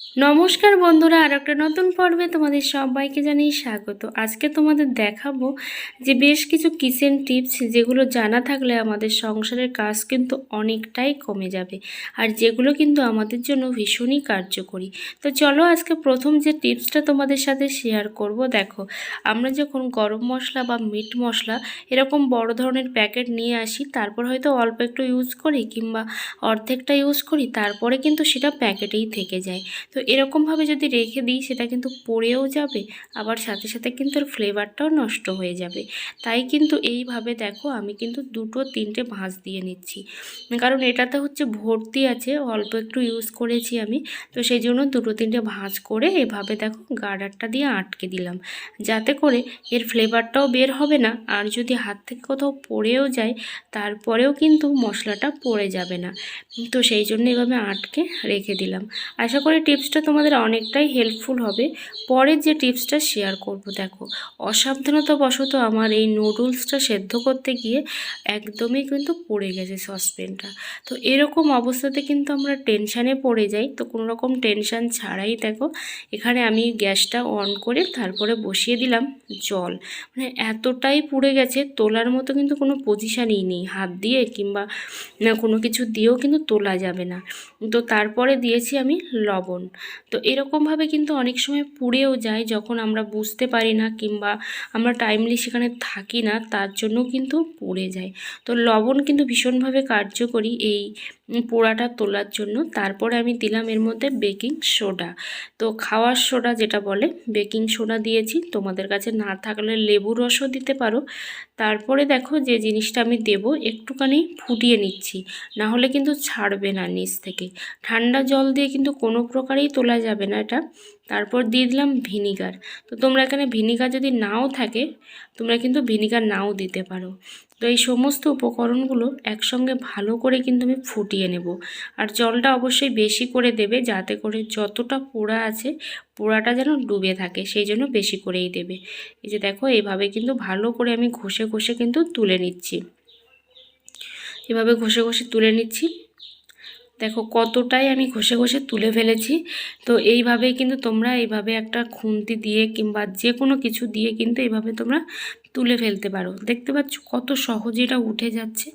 নমস্কার বন্ধুরা আর একটা নতুন পর্বে তোমাদের সবাইকে জানিয়ে স্বাগত। আজকে তোমাদের দেখাবো যে বেশ কিছু কিচেন টিপস যেগুলো জানা থাকলে আমাদের সংসারের কাজ কিন্তু অনেকটাই কমে যাবে আর যেগুলো কিন্তু আমাদের জন্য ভীষণই কার্যকরী। তো চলো আজকে প্রথম যে টিপসটা তোমাদের সাথে শেয়ার করব, দেখো, আমরা যখন গরম মশলা বা মিট মশলা এরকম বড় ধরনের প্যাকেট নিয়ে আসি, তারপর হয়তো অল্প একটু ইউজ করি কিংবা অর্ধেকটা ইউজ করি, তারপরে কিন্তু সেটা প্যাকেটেই থেকে যায়। তো এরকমভাবে যদি রেখে দিই, সেটা কিন্তু পড়েও যাবে, আবার সাথে সাথে কিন্তু এর ফ্লেভারটাও নষ্ট হয়ে যাবে। তাই কিন্তু এইভাবে দেখো, আমি কিন্তু দুটো তিনটে ভাঁজ দিয়ে নিচ্ছি। কারণ এটাতে হচ্ছে ভর্তি আছে, অল্প একটু ইউজ করেছি আমি, তো সেই জন্য দুটো তিনটে ভাঁজ করে এভাবে দেখো গার্ডারটা দিয়ে আটকে দিলাম। যাতে করে এর ফ্লেভারটাও বের হবে না, আর যদি হাত থেকে কোথাও পড়েও যায়, তারপরেও কিন্তু মশলাটা পড়ে যাবে না। তো সেই জন্য এভাবে আটকে রেখে দিলাম। আশা করি টিপসটা তোমাদের অনেকটাই হেল্পফুল হবে। পরের যে টিপসটা শেয়ার করব, দেখো। অসাবধানতাবশত আমার এই নুডলসটা সেদ্ধ করতে গিয়ে একদমই কিন্তু পড়ে গেছে সসপ্যানটা তো এরকম অবস্থাতে কিন্তু আমরা টেনশানে পড়ে যাই। তো কোনো রকম টেনশান ছাড়াই দেখো, এখানে আমি গ্যাসটা অন করে তারপরে বসিয়ে দিলাম জল। মানে এতটাই পুড়ে গেছে, তোলার মতো কিন্তু কোনো পজিশানই নেই। হাত দিয়ে কিংবা না কোনো কিছু দিয়েও কিন্তু তোলা যাবে না। তো তারপরে দিয়েছি আমি লবণ। তো এরকমভাবে কিন্তু অনেক সময় পুড়েও যায় যখন আমরা বুঝতে পারি না কিংবা আমরা টাইমলি সেখানে থাকি না, তার জন্য কিন্তু পুড়ে যায়। তো লবণ কিন্তু ভীষণভাবে কার্যকরী এই পোড়াটা তোলার জন্য। তারপরে আমি দিলাম এর মধ্যে বেকিং সোডা তো খাওয়ার সোডা যেটা বলে বেকিং সোডা দিয়েছি। তোমাদের কাছে না থাকলে লেবু রসও দিতে পারো। তারপরে দেখো যে জিনিসটা আমি দেব, একটুখানি ফুটিয়ে নিচ্ছি। না হলে কিন্তু ছাড়বে না নিচ থেকে। ঠান্ডা জল দিয়ে কিন্তু কোনো প্রকারেই তোলা যাবে না এটা। তারপর দিয়ে দিলাম ভিনিগার। তো তোমরা এখানে ভিনিগার যদি নাও থাকে, তোমরা কিন্তু ভিনিগার নাও দিতে পারো। তো এই সমস্ত উপকরণগুলো একসঙ্গে ভালো করে কিন্তু আমি ফুটিয়ে নেব। আর জলটা অবশ্যই বেশি করে দেবে, যাতে করে যতটা পোড়া আছে, পোড়াটা যেন ডুবে থাকে, সেই জন্য বেশি করেই দেবে। এই যে দেখো এইভাবে কিন্তু ভালো করে আমি ঘষে ঘষে কিন্তু তুলে নিচ্ছি। এভাবে ঘষে ঘষে তুলে নিচ্ছি। দেখো কতটাই আমি ঘষে ঘষে তুলে ফেলেছি। তো এইভাবেই কিন্তু তোমরা এইভাবে একটা খুন্তি দিয়ে কিংবা যে কোনো কিছু দিয়ে কিন্তু এইভাবে তোমরা তুলে ফেলতে পারো। দেখতে পাচ্ছ কত সহজে এটা উঠে যাচ্ছে।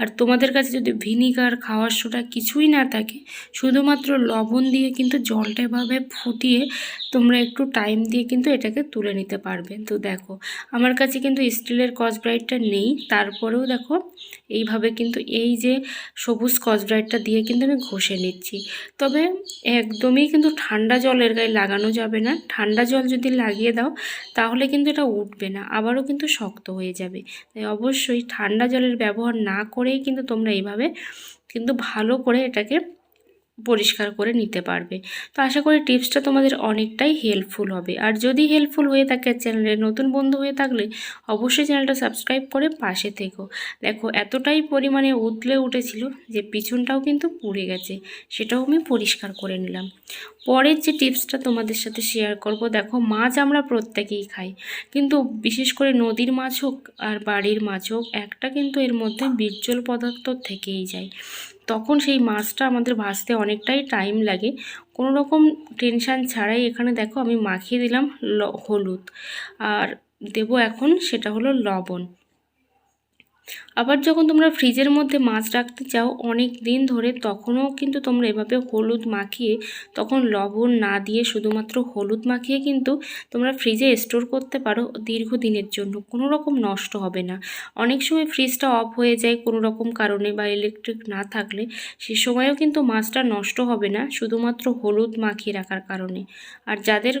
আর তোমাদের কাছে যদি ভিনিগার, খাওয়ার সোডা কিছুই না থাকে, শুধুমাত্র লবণ দিয়ে কিন্তু জলটা এভাবে ফুটিয়ে তোমরা একটু টাইম দিয়ে কিন্তু এটাকে তুলে নিতে পারবে। তো দেখো, আমার কাছে কিন্তু স্টিলের কসব্রাইটটা নেই। তারপরেও দেখো, এইভাবে কিন্তু এই যে সবুজ কসব্রাইটটা দিয়ে কিন্তু আমি ঘষে নিচ্ছি। তবে একদমই কিন্তু ঠান্ডা জলের গায়ে লাগানো যাবে না। ঠান্ডা জল যদি লাগিয়ে দাও, তাহলে কিন্তু এটা উঠবে না, আবারও কিন্তু শক্ত হয়ে যাবে। তাই অবশ্যই ঠান্ডা জলের ব্যবহার না করেই কিন্তু তোমরা এইভাবে কিন্তু ভালো করে এটাকে পরিষ্কার করে নিতে পারবে। তো আশা করি টিপসটা তোমাদের অনেকটাই হেল্পফুল হবে। আর যদি হেল্পফুল হয়ে থাকে চ্যানেলে নতুন বন্ধু হয়ে থাকলে অবশ্যই চ্যানেলটা সাবস্ক্রাইব করে পাশে থেকো। দেখো, এতটাই পরিমাণে উতলে উঠেছিল যে পিছনটাও কিন্তু পুড়ে গেছে, সেটাও আমি পরিষ্কার করে নিলাম। পরের যে টিপসটা তোমাদের সাথে শেয়ার করব, দেখো, মাছ আমরা প্রত্যেকেই খাই। কিন্তু বিশেষ করে নদীর মাছ হোক আর বাড়ির মাছ হোক, একটা কিন্তু এর মধ্যে বীর্জল পদার্থ থেকেই যায়। তখন সেই মাছটা আমাদের ভাজতে অনেকটাই টাইম লাগে। কোনো রকম টেনশান ছাড়াই এখানে দেখো আমি মাখিয়ে দিলাম হলুদ। আর দেব এখন সেটা হলো লবণ। আবার যখন তোমরা ফ্রিজের মধ্যে মাছ রাখতে চাও অনেক দিন ধরে, তখনও কিন্তু তোমরা এভাবে হলুদ মাখিয়ে, তখন লবণ না দিয়ে শুধুমাত্র হলুদ মাখিয়ে কিন্তু তোমরা ফ্রিজে স্টোর করতে পারো দীর্ঘদিনের জন্য। কোনো রকম নষ্ট হবে না। অনেক সময় ফ্রিজটা অফ হয়ে যায় কোনো রকম কারণে বা ইলেকট্রিক না থাকলে, সে সময়ও কিন্তু মাছটা নষ্ট হবে না শুধুমাত্র হলুদ মাখিয়ে রাখার কারণে। আর যাদের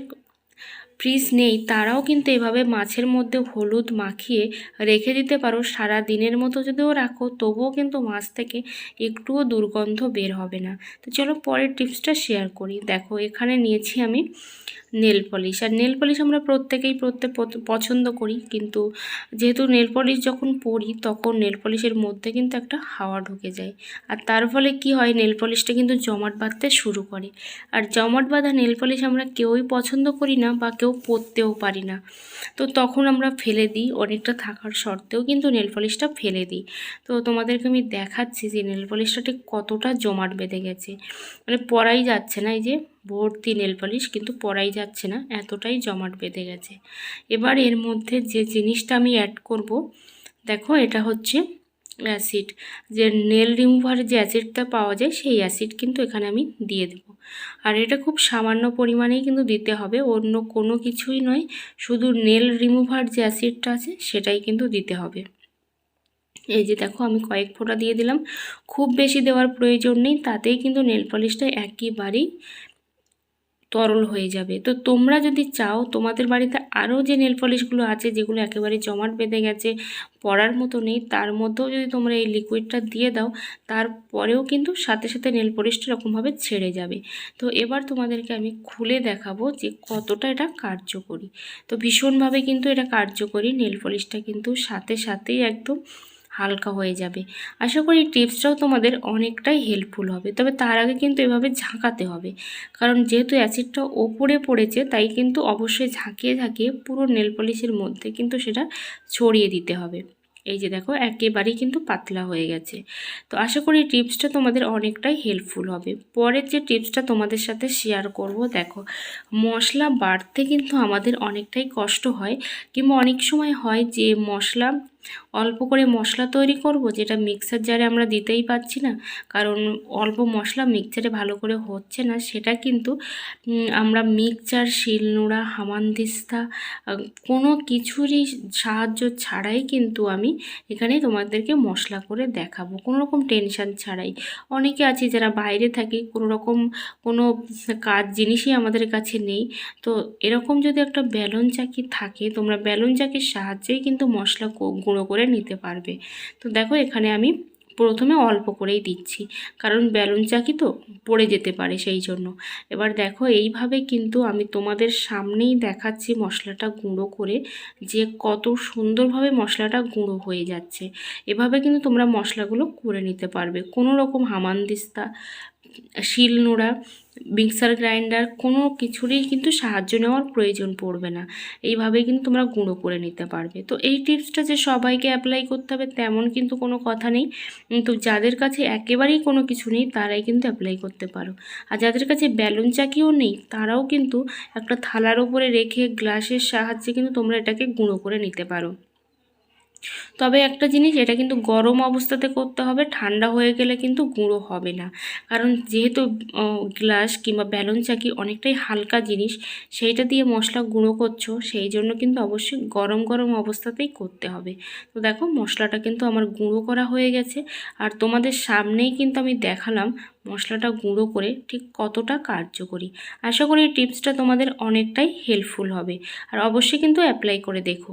ফ্রিজ নেই, তারাও কিন্তু এভাবে মাছের মধ্যে হলুদ মাখিয়ে রেখে দিতে পারো। সারা দিনের মতো যদিও রাখো, তবুও কিন্তু মাছ থেকে একটুও দুর্গন্ধ বের হবে না। তো চলো পরের টিপসটা শেয়ার করি। দেখো, এখানে নিয়েছি আমি নেল পলিশ। আর নেল পলিশ আমরা প্রত্যেকেই প্রত্যেক পছন্দ করি। কিন্তু যেহেতু নেল পলিশ যখন পরি, তখন নেল পলিশের মধ্যে কিন্তু একটা হাওয়া ঢুকে যায়। আর তার ফলে কি হয়, নেল পলিশটা কিন্তু জমাট বাঁধতে শুরু করে। আর জমাট বাঁধা নেল পলিশ আমরা কেউই পছন্দ করি না বা কেউ পরতেও পারি না। তো তখন আমরা ফেলে দিই, অনেকটা থাকার সত্ত্বেও কিন্তু নেল পলিশটা ফেলে দিই। তো তোমাদেরকে আমি দেখাচ্ছি যে নেল পলিশটা ঠিক কতটা জমাট বেঁধে গেছে। মানে পরাই যাচ্ছে না এই যে, ভর্তি নেল পলিশ, কিন্তু পরাই যাচ্ছে না, এতটাই জমাট বেঁধে গেছে। এবার এর মধ্যে যে জিনিসটা আমি অ্যাড করব, দেখো এটা হচ্ছে অ্যাসিড। যে নেল রিমুভার যে অ্যাসিডটা পাওয়া যায়, সেই অ্যাসিড কিন্তু এখানে আমি দিয়ে দেব। আর এটা খুব সামান্য পরিমাণেই কিন্তু দিতে হবে, অন্য কোনো কিছুই নয়, শুধু নেল রিমুভার যে অ্যাসিডটা আছে, সেটাই কিন্তু দিতে হবে। এই যে দেখো, আমি কয়েক ফোঁটা দিয়ে দিলাম। খুব বেশি দেওয়ার প্রয়োজন নেই, তাতেই কিন্তু নেল পলিশটা একেবারেই তরল হয়ে যাবে। তো তোমরা যদি চাও, তোমাদের বাড়িতে আরও যে নেল পলিশগুলো আছে, যেগুলো একেবারে জমাট বেঁধে গেছে, পড়ার মতো নেই, তার মধ্যেও যদি তোমরা এই লিকুইডটা দিয়ে দাও, তারপরেও কিন্তু সাথে সাথে নেল পলিশটা এরকমভাবে ছেড়ে যাবে। তো এবার তোমাদেরকে আমি খুলে দেখাবো যে কতটা এটা কার্যকরী। তো ভীষণভাবে কিন্তু এটা কার্যকরী নেল পলিশটা কিন্তু সাথে সাথেই একদম হালকা হয়ে যাবে। আশা করি টিপসটাও তোমাদের অনেকটাই হেল্পফুল হবে। তবে তার আগে কিন্তু এভাবে ঝাঁকাতে হবে। কারণ যেহেতু অ্যাসিডটা ওপরে পড়েছে, তাই কিন্তু অবশ্যই ঝাঁকিয়ে ঝাঁকিয়ে পুরো নেল পলিশের মধ্যে কিন্তু সেটা ছড়িয়ে দিতে হবে। এই যে দেখো, একেবারেই কিন্তু পাতলা হয়ে গেছে। তো আশা করি টিপসটা তোমাদের অনেকটাই হেল্পফুল হবে। পরের যে টিপসটা তোমাদের সাথে শেয়ার করব, দেখো, মশলা বাড়তে কিন্তু আমাদের অনেকটাই কষ্ট হয়। কিংবা অনেক সময় হয় যে মশলা অল্প করে মশলা তৈরি করব, যেটা মিক্সার জারে আমরা দিতেই পাচ্ছি না। কারণ অল্প মশলা মিক্সারে ভালো করে হচ্ছে না, সেটা কিন্তু আমরা মিক্সচার শিলনোড়া, হামানদিস্তা কোনো কিছুরই সাহায্য ছাড়াই কিন্তু আমি এখানে তোমাদেরকে মশলা করে দেখাবো, কোনো রকম টেনশান ছাড়াই। অনেকে আছে যারা বাইরে থাকে, কোনো রকম, কোনো কাজ, জিনিসই আমাদের কাছে নেই। তো এরকম যদি একটা ব্যালন চাকি থাকে, তোমরা ব্যালন চাকির সাহায্যেই কিন্তু মশলা গুঁড়ো করে নিতে পারবে। তো দেখো এখানে আমি প্রথমে অল্প করেই দিচ্ছি, কারণ বেলুন চাকি তো পড়ে যেতে পারে সেই জন্য। এবার দেখো এইভাবে কিন্তু আমি তোমাদের সামনেই দেখাচ্ছি মশলাটা গুঁড়ো করে, যে কত সুন্দরভাবে মশলাটা গুঁড়ো হয়ে যাচ্ছে। এভাবে কিন্তু তোমরা মশলাগুলো করে নিতে পারবে। কোনো রকম হামানদিস্তা শিল নোড়া, মিক্সার গ্রাইন্ডার, কোনো কিছুরই কিন্তু সাহায্য নেওয়ার প্রয়োজন পড়বে না। এইভাবেই কিন্তু তোমরা গুঁড়ো করে নিতে পারবে। তো এই টিপসটা যে সবাইকে অ্যাপ্লাই করতে হবে তেমন কিন্তু কোনো কথা নেই। তো যাদের কাছে একেবারেই কোনো কিছু নেই, তারাই কিন্তু অ্যাপ্লাই করতে পারো। আর যাদের কাছে ব্যালুন চাকিও নেই, তারাও কিন্তু একটা থালার ওপরে রেখে গ্লাসের সাহায্যে কিন্তু তোমরা এটাকে গুঁড়ো করে নিতে পারো। তবে একটা জিনিস, এটা কিন্তু গরম অবস্থাতে করতে হবে, ঠান্ডা হয়ে গেলে কিন্তু গুঁড়ো হবে না। কারণ যেহেতু গ্লাস কিংবা ব্যালন চাকি অনেকটাই হালকা জিনিস, সেইটা দিয়ে মশলা গুঁড়ো করছ, সেই জন্য কিন্তু অবশ্যই গরম গরম অবস্থাতেই করতে হবে। তো দেখো, মশলাটা কিন্তু আমার গুঁড়ো করা হয়ে গেছে। আর তোমাদের সামনেই কিন্তু আমি দেখালাম মশলাটা গুঁড়ো করে ঠিক কতটা কার্যকরী। আশা করি এই টিপসটা তোমাদের অনেকটাই হেল্পফুল হবে। আর অবশ্যই কিন্তু অ্যাপ্লাই করে দেখো।